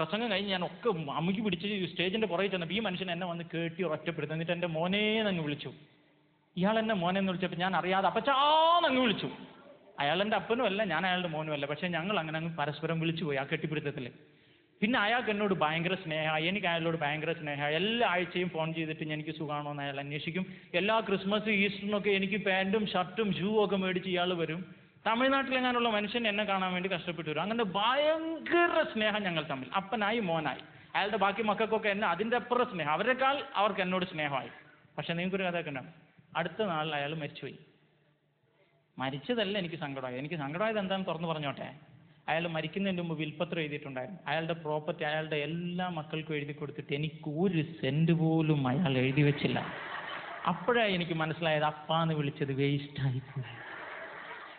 പ്രസംഗം കഴിഞ്ഞ് ഞാൻ ഒക്കെ അമുക്കി പിടിച്ച് സ്റ്റേജിന്റെ പുറകെ ചെന്നപ്പോൾ ഈ മനുഷ്യൻ എന്നെ വന്ന് കേട്ടി ഒറ്റപ്പെടുത്തി എന്നിട്ട് എന്റെ മോനെ അങ്ങ് വിളിച്ചു. ഇയാൾ എന്നെ മോനെ എന്ന് വിളിച്ചപ്പോൾ ഞാൻ അറിയാതെ അപ്പച്ചാന്നങ്ങ് വിളിച്ചു. അയാൾ എന്റെ അപ്പനും അല്ല ഞാൻ അയാളുടെ മോനും അല്ല. പക്ഷേ ഞങ്ങൾ അങ്ങനെ അങ്ങ് പരസ്പരം വിളിച്ചു പോയി ആ കെട്ടിപ്പിടുത്തത്തിൽ പിന്നെ അയാൾക്ക് എന്നോട് ഭയങ്കര സ്നേഹമായി എനിക്ക് അയാളോട് ഭയങ്കര സ്നേഹമായി എല്ലാ ആഴ്ചയും ഫോൺ ചെയ്തിട്ട് എനിക്ക് സുഖമാണോ എന്ന് അയാൾ അന്വേഷിക്കും. എല്ലാ ക്രിസ്മസ് ഈസ്റ്ററിനൊക്കെ എനിക്ക് പാന്റും ഷർട്ടും ഷൂ ഒക്കെ മേടിച്ച് ഇയാൾ വരും. തമിഴ്നാട്ടിലെങ്ങാനുള്ള മനുഷ്യൻ എന്നെ കാണാൻ വേണ്ടി കഷ്ടപ്പെട്ടു വരും. അങ്ങനെ ഭയങ്കര സ്നേഹം ഞങ്ങൾ തമ്മിൽ. അപ്പനായി മോനായി. അയാളുടെ ബാക്കി മക്കൾക്കൊക്കെ എന്നെ അതിന്റെ അപ്പുറം സ്നേഹം. അവരെക്കാൾ അവർക്ക് എന്നോട് സ്നേഹമായി. പക്ഷെ നിങ്ങൾക്കൊരു കഥ ഉണ്ടാവും അടുത്ത നാളിൽ അയാൾ മരിച്ചുപോയി. മരിച്ചതല്ല എനിക്ക് സങ്കടമായി എനിക്ക് സങ്കടമായത് എന്താണെന്ന് തുറന്നു പറഞ്ഞോട്ടെ. അയാൾ മരിക്കുന്നതിന് മുമ്പ് വിൽപ്പത്രം എഴുതിയിട്ടുണ്ടായിരുന്നു. അയാളുടെ പ്രോപ്പർട്ടി അയാളുടെ എല്ലാ മക്കൾക്കും എഴുതി കൊടുത്തിട്ട് എനിക്ക് ഒരു സെന്റ് പോലും അയാൾ എഴുതി വെച്ചില്ല. അപ്പോഴാണ് എനിക്ക് മനസ്സിലായത് അപ്പാന്ന് വിളിച്ചത് വേസ്റ്റായി പോയി.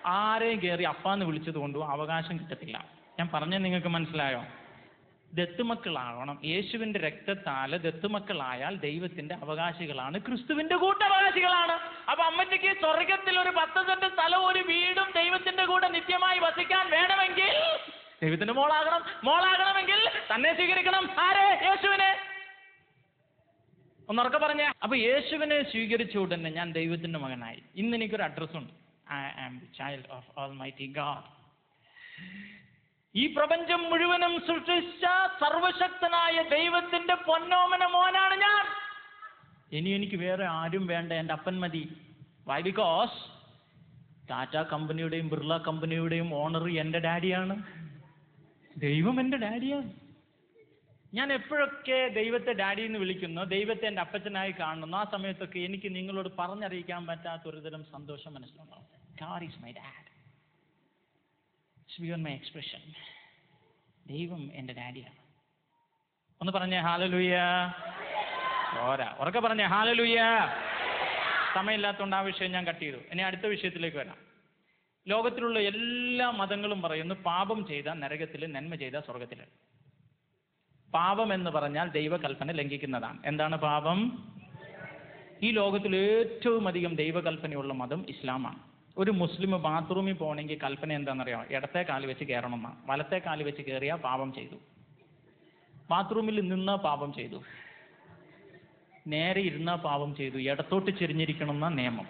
ആരെയും കയറി അപ്പാന്ന് വിളിച്ചത് കൊണ്ടും അവകാശം കിട്ടത്തില്ല. ഞാൻ പറഞ്ഞത് നിങ്ങൾക്ക് മനസ്സിലായോ? ദത്തുമക്കളാവണം. യേശുവിന്റെ രക്തത്താൽ ദത്തുമക്കളായാൽ ദൈവത്തിന്റെ അവകാശികളാണ് ക്രിസ്തുവിന്റെ കൂട്ടവകാശികളാണ്. അപ്പൊ അമ്മയ്ക്ക് സ്വർഗത്തിൽ ഒരു പത്ത് സെന്റ് സ്ഥലവും ഒരു വീടും ദൈവത്തിന്റെ കൂടെ നിത്യമായി വസിക്കാൻ വേണമെങ്കിൽ ദൈവത്തിന്റെ മോളാകണം. മോളാകണമെങ്കിൽ തന്നെ സ്വീകരിക്കണം. ആരെ? യേശുവിനെ. ഒന്നുറക്കെ പറഞ്ഞ. അപ്പൊ യേശുവിനെ സ്വീകരിച്ച ഉടനെ ഞാൻ ദൈവത്തിന്റെ മകനായി. ഇന്ന് എനിക്കൊരു അഡ്രസ് ഉണ്ട്. I am the child of almighty God ഈ പ്രപഞ്ചം മുഴുവനും സൃഷ്ടിച്ച സർവശക്തനായ ദൈവത്തിന്റെ പൊന്നോമന മോനാണ് ഞാൻ. ഇനി എനിക്ക് വേറെ ആരും വേണ്ട എന്റെ അപ്പൻ മതി. വൈ ബിക്കോസ് ടാറ്റ കമ്പനിയുടെയും ബിർള കമ്പനിയുടെയും ഓണർ എന്റെ ഡാഡിയാണ് ദൈവം എന്റെ ഡാഡിയാണ് ഞാൻ എപ്പോഴൊക്കെ ദൈവത്തെ ഡാഡി എന്ന് വിളിക്കുന്നു ദൈവത്തെ എന്റെ അപ്പച്ചനായി കാണുന്നു ആ സമയത്തൊക്കെ എനിക്ക് നിങ്ങളോട് പറഞ്ഞറിയിക്കാൻ പറ്റാത്ത ഒരുതരം സന്തോഷം മനസ്സിലുണ്ടാവും. God is my dad It's beyond my expression ദൈവം എന്റെ ഡാഡിയാണ് ഒന്ന് പറഞ്ഞേ ഹാലലുയ്യ പോരാ. ഉറക്കെ പറഞ്ഞേ ഹാലലുയ്യ സമയമില്ലാത്തതുകൊണ്ട് ആ വിഷയം ഞാൻ കട്ട് ചെയ്തു. ഇനി അടുത്ത വിഷയത്തിലേക്ക് വരാം. ലോകത്തിലുള്ള എല്ലാ മതങ്ങളും പറയുന്നു പാപം ചെയ്ത നരകത്തിൽ നന്മ ചെയ്ത സ്വർഗത്തിൽ പാപം എന്ന് പറഞ്ഞാൽ ദൈവകൽപ്പന ലംഘിക്കുന്നതാണ്. എന്താണ് പാപം? ഈ ലോകത്തിൽ ഏറ്റവും അധികം ദൈവകൽപ്പനയുള്ള മതം ഇസ്ലാമാണ്. ഒരു മുസ്ലിം ബാത്റൂമിൽ പോകണമെങ്കിൽ കൽപ്പന എന്താണെന്നറിയാമോ ഇടത്തെ കാൽ വെച്ച് കയറണം എന്നാണ് വലത്തെ കാൽ വെച്ച് കയറിയാൽ പാപം ചെയ്തു. ബാത്റൂമിൽ നിന്ന പാപം ചെയ്തു. നേരെ ഇരുന്നാൽ പാപം ചെയ്തു. ഇടത്തോട്ട് ചെരിഞ്ഞിരിക്കണം എന്ന നിയമം.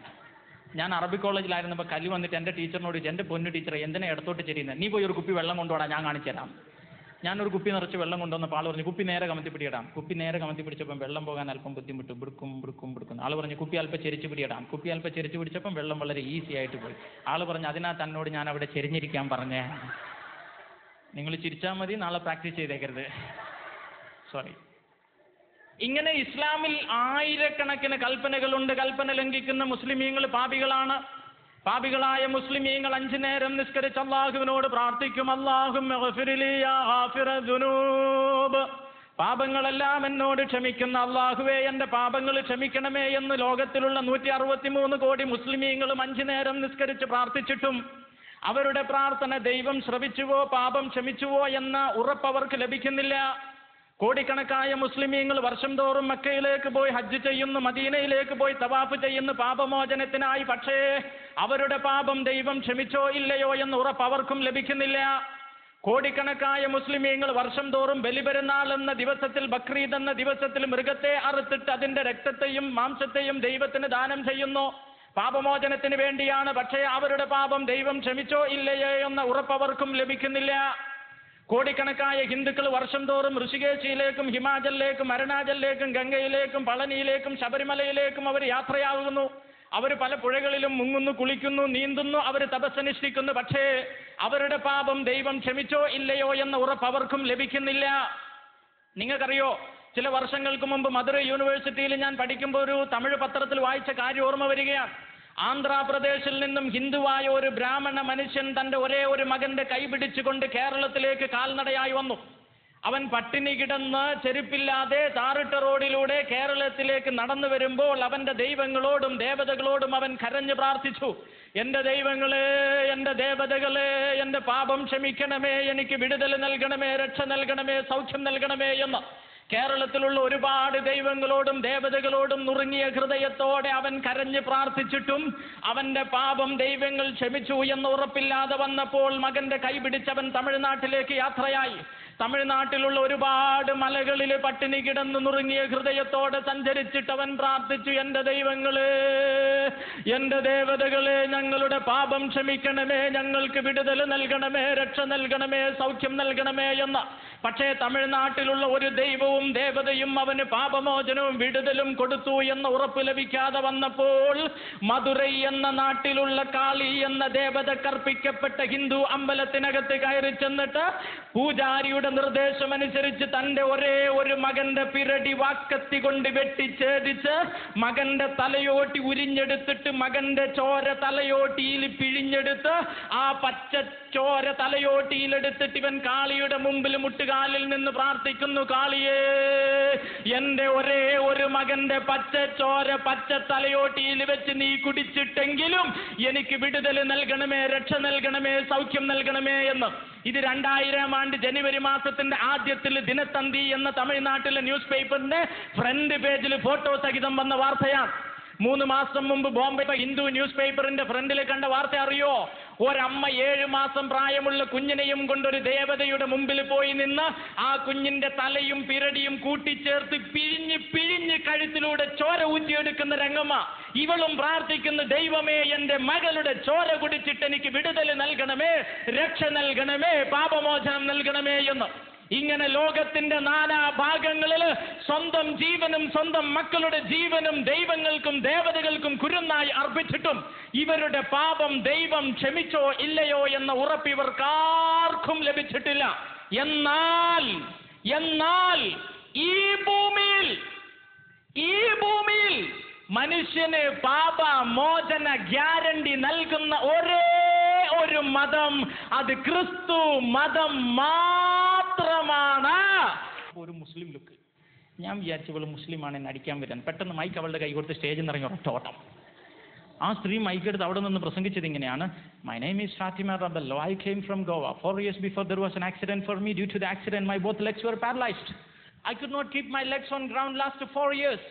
ഞാൻ അറബി കോളേജിലായിരുന്നപ്പോൾ കല്ല് വന്നിട്ട് എന്റെ ടീച്ചറിനോട് എന്റെ പൊന്നു ടീച്ചറെ എന്തിനാ ഇടത്തോട്ട് ചെരിയുന്നത് നീ പോയി ഒരു കുപ്പി വെള്ളം കൊണ്ടുപോടാ ഞാൻ കാണിച്ചു തരാം ഞാനൊരു കുപ്പി നിറച്ച് വെള്ളം കൊണ്ടുവന്നപ്പോൾ ആൾ പറഞ്ഞു കുപ്പി നേരെ കമത്തി പിടിയിടാം. കുപ്പി നേരെ കമത്തി പിടിച്ചപ്പം വെള്ളം പോകാൻ അല്പം ബുദ്ധിമുട്ട്. ബിടുക്കും ബിടുക്കും ബിടുക്കും ആൾ പറഞ്ഞു കുപ്പി അല്പം ചെരിച്ച് പിടിയിടാം. കുപ്പി അല്പം ചെരിച്ച് പിടിച്ചപ്പം വെള്ളം വളരെ ഈസി ആയിട്ട് പോയി. ആൾ പറഞ്ഞു അതിനാ തന്നോട് ഞാൻ അവിടെ ചെരിഞ്ഞിരിക്കാൻ പറഞ്ഞേ. നിങ്ങൾ ചിരിച്ചാൽ മതി നാളെ പ്രാക്ടീസ് ചെയ്തേക്കരുത്. സോറി ഇങ്ങനെ ഇസ്ലാമിൽ ആയിരക്കണക്കിന് കൽപ്പനകളുണ്ട്. കൽപ്പന ലംഘിക്കുന്ന മുസ്ലിമീങ്ങൾ പാപികളാണ്. പാപികളായ മുസ്ലിമീങ്ങൾ അഞ്ചു നേരം നിസ്കരിച്ച് അള്ളാഹുവിനോട് പ്രാർത്ഥിക്കും. അള്ളാഹും പാപങ്ങളെല്ലാം എന്നോട് ക്ഷമിക്കുന്ന അള്ളാഹുവേ എന്റെ പാപങ്ങൾ ക്ഷമിക്കണമേ എന്ന് ലോകത്തിലുള്ള നൂറ്റി അറുപത്തി മൂന്ന് കോടി മുസ്ലിമീങ്ങളും അഞ്ചു നേരം നിസ്കരിച്ച് പ്രാർത്ഥിച്ചിട്ടും അവരുടെ പ്രാർത്ഥന ദൈവം ശ്രവിച്ചുവോ പാപം ക്ഷമിച്ചുവോ എന്ന ഉറപ്പ് അവർക്ക് ലഭിക്കുന്നില്ല. കോടിക്കണക്കായ മുസ്ലിമീങ്ങൾ വർഷം തോറും മക്കയിലേക്ക് പോയി ഹജ്ജ് ചെയ്യുന്നു മദീനയിലേക്ക് പോയി തവാഫ് ചെയ്യുന്നു പാപമോചനത്തിനായി. പക്ഷേ അവരുടെ പാപം ദൈവം ക്ഷമിച്ചോ ഇല്ലയോ എന്ന് ഉറപ്പ് അവർക്കും ലഭിക്കുന്നില്ല. കോടിക്കണക്കായ മുസ്ലിമീങ്ങൾ വർഷം തോറും ബലിപെരുന്നാൾ എന്ന ദിവസത്തിൽ ബക്രീദ് എന്ന ദിവസത്തിൽ മൃഗത്തെ അറുത്തിട്ട് അതിന്റെ രക്തത്തെയും മാംസത്തെയും ദൈവത്തിന് ദാനം ചെയ്യുന്നു. പാപമോചനത്തിന് വേണ്ടിയാണ്. പക്ഷേ അവരുടെ പാപം ദൈവം ക്ഷമിച്ചോ ഇല്ലയോ എന്ന ഉറപ്പ് അവർക്കും ലഭിക്കുന്നില്ല. കോടിക്കണക്കായ ഹിന്ദുക്കൾ വർഷം തോറും ഋഷികേശിയിലേക്കും ഹിമാചലിലേക്കും അരുണാചലിലേക്കും ഗംഗയിലേക്കും പളനിയിലേക്കും ശബരിമലയിലേക്കും അവർ യാത്രയാകുന്നു അവർ പല പുഴകളിലും മുങ്ങുന്നു കുളിക്കുന്നു നീന്തുന്നു അവർ തപസ്സനുഷ്ഠിക്കുന്നു. പക്ഷേ അവരുടെ പാപം ദൈവം ക്ഷമിച്ചോ ഇല്ലയോ എന്ന ഉറപ്പ് അവർക്കും ലഭിക്കുന്നില്ല. നിങ്ങൾക്കറിയോ ചില വർഷങ്ങൾക്ക് മുമ്പ് മധുര യൂണിവേഴ്സിറ്റിയിൽ ഞാൻ പഠിക്കുമ്പോൾ ഒരു തമിഴ് പത്രത്തിൽ വായിച്ച കാര്യം ഓർമ്മ വരികയാണ്. ആന്ധ്രാപ്രദേശിൽ നിന്നും ഹിന്ദുവായ ഒരു ബ്രാഹ്മണ മനുഷ്യൻ തന്റെ ഒരേ ഒരു മകന്റെ കൈ പിടിച്ചുകൊണ്ട് കേരളത്തിലേക്ക് കാൽനടയായി വന്നു. അവൻ പട്ടിണി കിടന്ന് ചെരുപ്പില്ലാതെ താറിട്ട റോഡിലൂടെ കേരളത്തിലേക്ക് നടന്നു വരുമ്പോൾ അവന്റെ ദൈവങ്ങളോടും ദേവതകളോടും അവൻ കരഞ്ഞു പ്രാർത്ഥിച്ചു. എന്റെ ദൈവങ്ങളെ എന്റെ ദേവതകളെ എന്റെ പാപം ക്ഷമിക്കണമേ എനിക്ക് വിടുതൽ നൽകണമേ രക്ഷ നൽകണമേ സൗഖ്യം നൽകണമേ എന്ന്. കേരളത്തിലുള്ള ഒരുപാട് ദൈവങ്ങളോടും ദേവതകളോടും നുറുങ്ങിയ ഹൃദയത്തോടെ അവൻ കരഞ്ഞ് പ്രാർത്ഥിച്ചിട്ടും അവന്റെ പാപം ദൈവങ്ങൾ ക്ഷമിച്ചു എന്ന് ഉറപ്പില്ലാതെ വന്നപ്പോൾ മകന്റെ കൈ പിടിച്ചവൻ തമിഴ്നാട്ടിലേക്ക് യാത്രയായി. തമിഴ്നാട്ടിലുള്ള ഒരുപാട് മലകളിൽ പട്ടിണി കിടന്ന് നുറുങ്ങിയ ഹൃദയത്തോടെ സഞ്ചരിച്ചിട്ട് അവൻ പ്രാർത്ഥിച്ചു എന്റെ ദൈവങ്ങൾ എന്റെ ദേവതകളെ ഞങ്ങളുടെ പാപം ക്ഷമിക്കണമേ ഞങ്ങൾക്ക് വിടുതൽ നൽകണമേ രക്ഷ നൽകണമേ സൗഖ്യം നൽകണമേ എന്ന. പക്ഷേ തമിഴ്നാട്ടിലുള്ള ഒരു ദൈവവും ദേവതയും അവന് പാപമോചനവും വിടുതലും കൊടുത്തു എന്ന ഉറപ്പ് ലഭിക്കാതെ വന്നപ്പോൾ മധുരൈ എന്ന നാട്ടിലുള്ള കാളി എന്ന ദേവത കർപ്പിക്കപ്പെട്ട ഹിന്ദു അമ്പലത്തിനകത്ത് കയറി ചെന്നിട്ട് പൂജാരിയുടെ നിർദ്ദേശമനുസരിച്ച് തന്റെ ഒരേ ഒരു മകന്റെ പിരടി വാക്കത്തി കൊണ്ട് വെട്ടിച്ചേദിച്ച് മകന്റെ തലയോട്ടി ഉരിഞ്ഞെടുത്തിട്ട് മകന്റെ ചോര തലയോട്ടിയിൽ പിഴിഞ്ഞെടുത്ത് ആ പച്ച ചോര തലയോട്ടിയിലെടുത്തിട്ട് ഇവൻ കാളിയുടെ മുമ്പിൽ മുട്ടുകാലിൽ നിന്ന് പ്രാർത്ഥിക്കുന്നു കാളിയേ എന്റെ ഒരേ ഒരു മകന്റെ പച്ച ചോര പച്ച തലയോട്ടിയിൽ വെച്ച് നീ കുടിച്ചിട്ടെങ്കിലും എനിക്ക് വിടുതൽ നൽകണമേ രക്ഷ നൽകണമേ സൗഖ്യം നൽകണമേ എന്ന് ഇത് രണ്ടായിരം ആണ്ട് ജനുവരി മാസത്തിന്റെ ആദ്യത്തിൽ ദിനത്തന്തി എന്ന തമിഴ്നാട്ടിലെ ന്യൂസ് പേപ്പറിന്റെ ഫ്രണ്ട് പേജിൽ ഫോട്ടോ സഹിതം വന്ന വാർത്തയാണ്. മൂന്ന് മാസം മുമ്പ് ബോംബെ ഹിന്ദു ന്യൂസ് പേപ്പറിന്റെ ഫ്രണ്ടിൽ കണ്ട വാർത്ത അറിയോ? ഒരമ്മ ഏഴ് മാസം പ്രായമുള്ള കുഞ്ഞിനെയും കൊണ്ടൊരു ദേവതയുടെ മുമ്പിൽ പോയി നിന്ന് ആ കുഞ്ഞിന്റെ തലയും പിരടിയും കൂട്ടിച്ചേർത്ത് പിഴിഞ്ഞ് പിഴിഞ്ഞ് കഴുത്തിലൂടെ ചോര ഊറ്റിയെടുക്കുന്ന രംഗമ്മ. ഇവളും പ്രാർത്ഥിക്കുന്ന ദൈവമേ എന്റെ മകളുടെ ചോര കുടിച്ചിട്ട് എനിക്ക് വിടുതൽ നൽകണമേ രക്ഷ നൽകണമേ പാപമോചനം നൽകണമേ എന്ന്. ഇങ്ങനെ ലോകത്തിന്റെ നാനാ ഭാഗങ്ങളിൽ സ്വന്തം ജീവനും സ്വന്തം മക്കളുടെ ജീവനും ദൈവങ്ങൾക്കും ദേവതകൾക്കും കുരുന്നായി അർപ്പിച്ചിട്ടും ഇവരുടെ പാപം ദൈവം ക്ഷമിച്ചോ ഇല്ലയോ എന്ന ഉറപ്പ് ഇവർക്കാർക്കും ലഭിച്ചിട്ടില്ല. എന്നാൽ എന്നാൽ ഈ ഭൂമിയിൽ ഈ ഭൂമിയിൽ മനുഷ്യന് പാപ മോചന ഗ്യാരണ്ടി നൽകുന്ന ഒരേ ഒരു മതം അത് ക്രിസ്തു മതം മാത്രമാണ് ഒരു മുസ്ലിം ലുക്ക് ഞാൻ വിചാരിച്ചു ഇവൾ മുസ്ലിമാണ് എന്നെ അടിക്കാൻ വരാൻ പെട്ടെന്ന് മൈക്ക് അവളുടെ കൈ കൊടുത്ത് സ്റ്റേജിൽ നിന്ന് ഇറങ്ങി ഒറ്റ ആ സ്ത്രീ മൈക്കെടുത്ത് അവിടെ നിന്ന് പ്രസംഗിച്ചത് ഇങ്ങനെയാണ് my name is Fatima Rebello I came from Goa four years before there was an accident for me due to the accident my both legs were paralyzed i could not keep my legs on ground last four years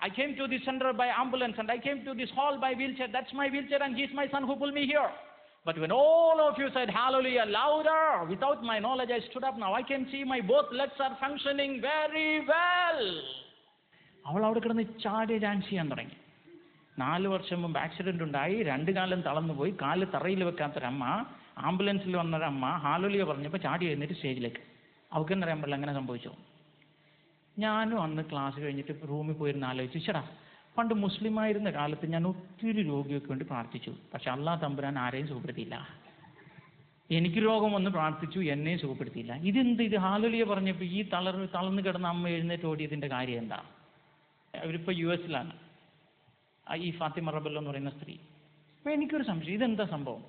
i came to this center by ambulance and i came to this hall by wheelchair that's my wheelchair and he's my son who pulled me here but when all of you said hallelujah louder without my knowledge i stood up. Now i can see my both legs are functioning very well. അവൾ അവിടെ കിടന്ന് ചാടി dance ചെയ്യാൻ തുടങ്ങി. നാല് വർഷം മുമ്പ് accident ഉണ്ടായി. രണ്ട് കാലം തളർന്നു പോയി. കാൽ തറയിൽ വെക്കാത്തൊരമ്മ ആംബുലൻസിൽ വന്നൊരമ്മ ഹാലോലിയ പറഞ്ഞപ്പോൾ ചാടി എഴുന്നേറ്റ് സ്റ്റേജിലേക്ക്. അവൾക്ക് എന്നറിയാൻ പറ്റില്ല? അങ്ങനെ സംഭവിച്ചു. ഞാനും അന്ന് ക്ലാസ് കഴിഞ്ഞിട്ട് റൂമിൽ പോയിരുന്ന് ആലോചിച്ചു. ചേടാ പണ്ട് മുസ്ലിമായിരുന്ന കാലത്ത് ഞാൻ ഒത്തിരി രോഗിയൊക്കെ വേണ്ടി പ്രാർത്ഥിച്ചു. പക്ഷെ അള്ളാഹ് തമ്പുരാൻ ആരെയും സുഖപ്പെടുത്തിയില്ല. എനിക്ക് രോഗം വന്ന് പ്രാർത്ഥിച്ചു എന്നെയും സുഖപ്പെടുത്തിയില്ല. ഇതെന്ത്? ഇത് ഹാലുലിയ പറഞ്ഞപ്പോൾ ഈ തളർ തളർന്ന് കിടന്ന അമ്മ എഴുന്നേറ്റ് ഓടിയതിന്റെ കാര്യം എന്താ? അവരിപ്പോൾ യു എസിലാണ് ഈ ഫാത്തിമ റബല്ല എന്ന് പറയുന്ന സ്ത്രീ. അപ്പോൾ എനിക്കൊരു സംശയം. ഇതെന്താ സംഭവം?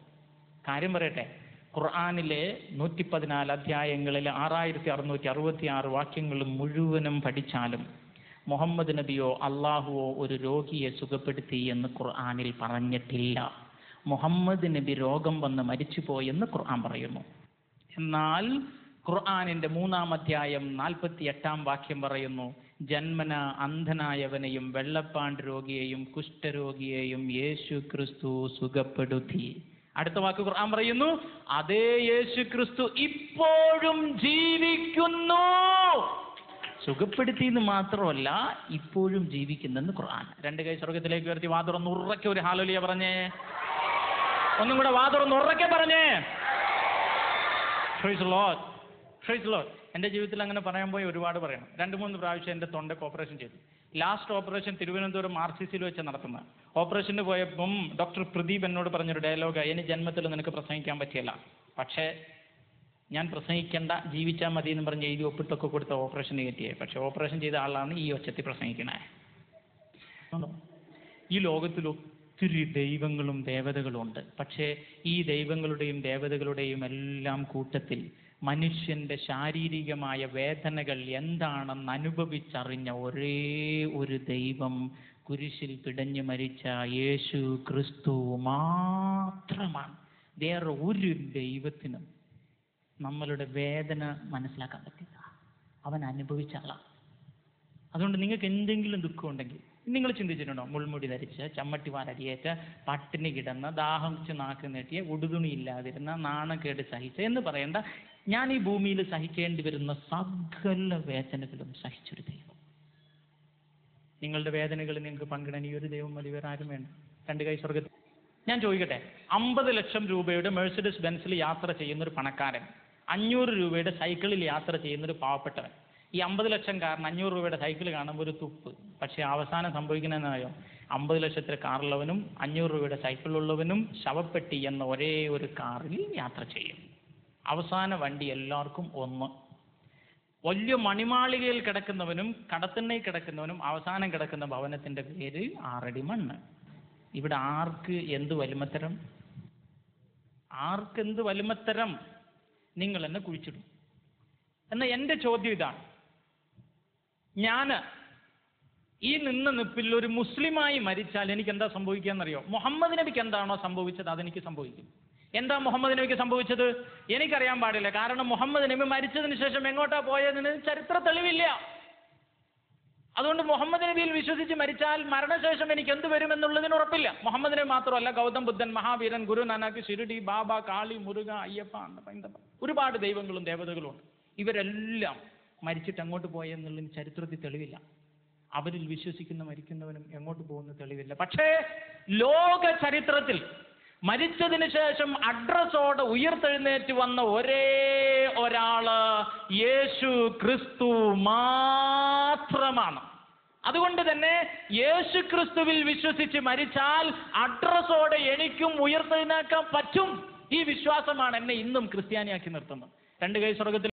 കാര്യം പറയട്ടെ. ഖുർആാനിലെ നൂറ്റി പതിനാല് അധ്യായങ്ങളിൽ ആറായിരത്തി അറുന്നൂറ്റി അറുപത്തി ആറ് വാക്യങ്ങൾ മുഴുവനും പഠിച്ചാലും മുഹമ്മദ് നബിയോ അള്ളാഹുവോ ഒരു രോഗിയെ സുഖപ്പെടുത്തി എന്ന് ഖുർആാനിൽ പറഞ്ഞിട്ടില്ല. മുഹമ്മദ് നബി രോഗം വന്ന് മരിച്ചുപോയെന്ന് ഖുർആൻ പറയുന്നു. എന്നാൽ ഖുർആാനിന്റെ മൂന്നാം അധ്യായം നാൽപ്പത്തി എട്ടാം വാക്യം പറയുന്നു ജന്മന അന്ധനായവനെയും വെള്ളപ്പാണ്ട് രോഗിയെയും കുഷ്ഠരോഗിയെയും യേശു ക്രിസ്തു സുഖപ്പെടുത്തി. അടുത്ത വാക്ക് ഖുർആൻ പറയുന്നു അതേ യേശു ക്രിസ്തു ഇപ്പോഴും ജീവിക്കുന്നു. സുഖപ്പെടുത്തി എന്ന് മാത്രമല്ല ഇപ്പോഴും ജീവിക്കുന്നെന്ന് ഖുർആൻ. രണ്ട് കൈ സ്വർഗത്തിലേക്ക് ഉയർത്തി വാതുറന്ന് ഉറക്കെ ഒരു ഹാലോലിയ പറഞ്ഞേ. ഒന്നും കൂടെ വാതുറന്ന് ഉറക്കെ പറഞ്ഞേ. എന്റെ ജീവിതത്തിൽ അങ്ങനെ പറയാൻ പോയി ഒരുപാട് പറയണം. രണ്ട് മൂന്ന് പ്രാവശ്യം എന്റെ തൊണ്ടയ്ക്ക് ഓപ്പറേഷൻ ചെയ്തു. Last operation Thiruvananthapuram R C സിയിൽ വെച്ച് നടത്തുന്ന. ഓപ്പറേഷന് പോയപ്പം ഡോക്ടർ പ്രദീപ് എന്നോട് പറഞ്ഞൊരു ഡയലോഗ് ഇനി ജന്മത്തിൽ നിനക്ക് പ്രസംഗിക്കാൻ പറ്റിയല്ല. പക്ഷേ ഞാൻ പ്രസംഗിക്കേണ്ട ജീവിച്ചാൽ മതി എന്ന് പറഞ്ഞ് എഴുതി ഒപ്പിട്ടൊക്കെ കൊടുത്ത ഓപ്പറേഷൻ കയറ്റിയേ പക്ഷെ ഓപ്പറേഷൻ ചെയ്ത ആളാണ് ഈ ഒച്ചത്തിൽ പ്രസംഗിക്കണേ. ഈ ലോകത്തിൽ ഒത്തിരി ദൈവങ്ങളും ദേവതകളും ഉണ്ട് പക്ഷേ ഈ ദൈവങ്ങളുടെയും ദേവതകളുടെയും എല്ലാം കൂട്ടത്തിൽ മനുഷ്യന്റെ ശാരീരികമായ വേദനകൾ എന്താണെന്ന് അനുഭവിച്ചറിഞ്ഞ ഒരേ ഒരു ദൈവം കുരിശിൽ പിടഞ്ഞു മരിച്ച യേശു ക്രിസ്തു മാത്രമാണ്. വേറെ ഒരു ദൈവത്തിനും നമ്മളുടെ വേദന മനസ്സിലാക്കാൻ പറ്റില്ല. അവൻ അനുഭവിച്ച ആളാണ് അതുകൊണ്ട് നിങ്ങൾക്ക് എന്തെങ്കിലും ദുഃഖം ഉണ്ടെങ്കിൽ നിങ്ങൾ ചിന്തിച്ചിട്ടുണ്ടോ? മുൾമുടി ധരിച്ച് ചമ്മട്ടി വാരടിയേറ്റ് പട്ടിണി കിടന്ന് ദാഹം വെച്ച് നാക്ക് നീട്ടിയ ഉടുതുണി ഇല്ലാതിരുന്ന നാണക്കേട് സഹിച്ച എന്ന് പറയേണ്ട ഞാൻ ഈ ഭൂമിയിൽ സഹിക്കേണ്ടി വരുന്ന സകല വേദനകളും സഹിച്ചൊരു ദൈവം. നിങ്ങളുടെ വേദനകൾ നിങ്ങൾക്ക് പങ്കിടാൻ ഈ ഒരു ദൈവം വേറെ ആരും വേണ്ട. രണ്ട് കൈ സ്വർഗത്തിൽ ഞാൻ ചോദിക്കട്ടെ അമ്പത് ലക്ഷം രൂപയുടെ മെഴ്സിഡസ് ബെൻസിൽ യാത്ര ചെയ്യുന്ന ഒരു പണക്കാരൻ അഞ്ഞൂറ് രൂപയുടെ സൈക്കിളിൽ യാത്ര ചെയ്യുന്ന ഒരു പാവപ്പെട്ടവൻ. ഈ അമ്പത് ലക്ഷം കാരൻ അഞ്ഞൂറ് രൂപയുടെ സൈക്കിൾ കാണുമ്പോൾ ഒരു തുപ്പ്. പക്ഷേ അവസാനം സംഭവിക്കുന്നതെന്നറിയോ അമ്പത് ലക്ഷത്തിലെ കാറുള്ളവനും അഞ്ഞൂറ് രൂപയുടെ സൈക്കിളുള്ളവനും ശവപ്പെട്ടി എന്ന ഒരേ ഒരു കാറിൽ യാത്ര ചെയ്യും. അവസാന വണ്ടി എല്ലാവർക്കും ഒന്ന്. വലിയ മണിമാളികയിൽ കിടക്കുന്നവനും കടത്തിണ്ണയിൽ കിടക്കുന്നവനും അവസാനം കിടക്കുന്ന ഭവനത്തിന്റെ പേര് ആറടി മണ്ണ്. ഇവിടെ ആർക്ക് എന്ത് വലിമത്തരം? ആർക്ക് എന്ത് വലിമത്തരം? നിങ്ങൾ എന്നെ കുഴിച്ചിടും. എന്നാൽ എന്റെ ചോദ്യം ഇതാണ്. ഞാൻ ഈ നിന്ന നിപ്പിൽ ഒരു മുസ്ലിമായി മരിച്ചാൽ എനിക്ക് എന്താ സംഭവിക്കുകയെന്നറിയോ? മുഹമ്മദ് നബിക്ക് എന്താണോ സംഭവിച്ചത് അതെനിക്ക് സംഭവിക്കും. എന്താ മുഹമ്മദ് നബിക്ക് സംഭവിച്ചത്? എനിക്കറിയാൻ പാടില്ല. കാരണം മുഹമ്മദ് നബി മരിച്ചതിന് ശേഷം എങ്ങോട്ടാ പോയതിന് ചരിത്ര തെളിവില്ല. അതുകൊണ്ട് മുഹമ്മദ് നബിയിൽ വിശ്വസിച്ച് മരിച്ചാൽ മരണശേഷം എനിക്ക് എന്ത് വരുമെന്നുള്ളതിന് ഉറപ്പില്ല. മുഹമ്മദ് നബി മാത്രമല്ല ഗൗതം ബുദ്ധൻ മഹാവീരൻ ഗുരു നാനാക്ക് ശിരുടി ബാബ കാളി മുരുക അയ്യപ്പ അന്നപ്പ ഒരുപാട് ദൈവങ്ങളും ദേവതകളും ഉണ്ട് ഇവരെല്ലാം മരിച്ചിട്ട് അങ്ങോട്ട് പോയെന്നുള്ളതിന് ചരിത്രത്തിൽ തെളിവില്ല. അവരിൽ വിശ്വസിക്കുന്ന മരിക്കുന്നവനും എങ്ങോട്ട് പോകുന്ന തെളിവില്ല. പക്ഷേ ലോക ചരിത്രത്തിൽ മരിച്ചതിന് ശേഷം അഡ്രസ്സോടെ ഉയർത്തെഴുന്നേറ്റ് വന്ന ഒരേ ഒരാൾ യേശു ക്രിസ്തു മാത്രമാണ്. അതുകൊണ്ട് തന്നെ യേശു ക്രിസ്തുവിൽ വിശ്വസിച്ച് മരിച്ചാൽ അഡ്രസ്സോടെ എനിക്കും ഉയർത്തെഴുന്നേക്കാൻ പറ്റും ഈ വിശ്വാസമാണ് എന്നെ ഇന്നും ക്രിസ്ത്യാനിയാക്കി നിർത്തുന്നത്. രണ്ട് കൈ സ്വർഗത്തിൽ